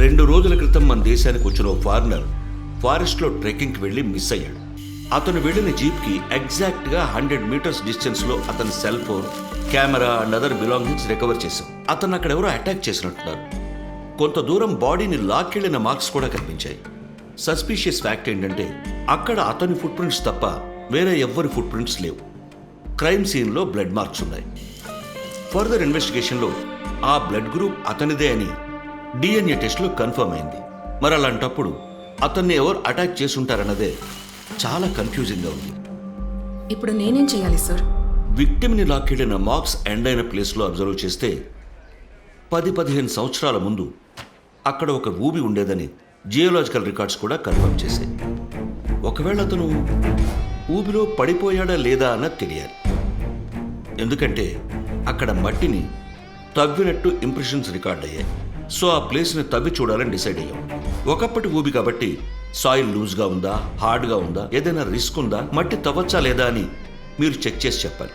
రెండు రోజుల క్రితం మన దేశానికి వచ్చిన ఓ ఫారినర్ ఫారెస్ట్లో ట్రెక్కింగ్కి వెళ్ళి మిస్ అయ్యాడు. అతను వెళ్ళిన జీప్కి ఎగ్జాక్ట్గా హండ్రెడ్ మీటర్స్ డిస్టెన్స్లో అతని cell phone camera and other belongings recover చేశాం. అతను అక్కడ ఎవరో అటాక్ చేసినట్టున్నారు. కొంత దూరం బాడీని లాక్కెళ్ళిన మార్క్స్ కూడా కనిపించాయి. సస్పీషియస్ ఫ్యాక్ట్ ఏంటంటే అక్కడ అతని ఫుట్ ప్రింట్స్ తప్ప వేరే ఎవ్వరి ఫుట్ ప్రింట్స్ లేవు. క్రైమ్ సీన్లో బ్లడ్ మార్క్స్ ఉన్నాయి. ఫర్దర్ ఇన్వెస్టిగేషన్లో ఆ బ్లడ్ గ్రూప్ అతనిదే అని డిఎన్ఏ టెస్ట్లో కన్ఫర్మ్ అయింది. మరి అలాంటప్పుడు అతన్ని ఎవరు అటాక్ చేసుంటారన్నదే చాలా కన్ఫ్యూజింగ్గా ఉంది. ఇప్పుడు నేనేం చేయాలి సార్? విక్టిమ్ని లాక్కెళ్ళిన మార్క్స్ ఎండ్ అయిన ప్లేస్లో అబ్జర్వ్ చేస్తే పది పదిహేను సంవత్సరాల ముందు అక్కడ ఒక ఊబి ఉండేదని జియోలాజికల్ రికార్డ్స్ కూడా కన్ఫర్మ్ చేశాయి. ఒకవేళ అతను ఊబిలో పడిపోయాడా లేదా అన్నది తెలియాలి. ఎందుకంటే అక్కడ మట్టిని తవ్వినట్టు ఇంప్రెషన్స్ రికార్డ్ అయ్యాయి. సో ఆ ప్లేస్ని తవ్వి చూడాలని డిసైడ్ అయ్యాం. ఒకప్పటి ఊబి కాబట్టి సాయిల్ లూజ్గా ఉందా హార్డ్గా ఉందా ఏదైనా రిస్క్ ఉందా మట్టి తవ్వచ్చా లేదా అని మీరు చెక్ చేసి చెప్పాలి.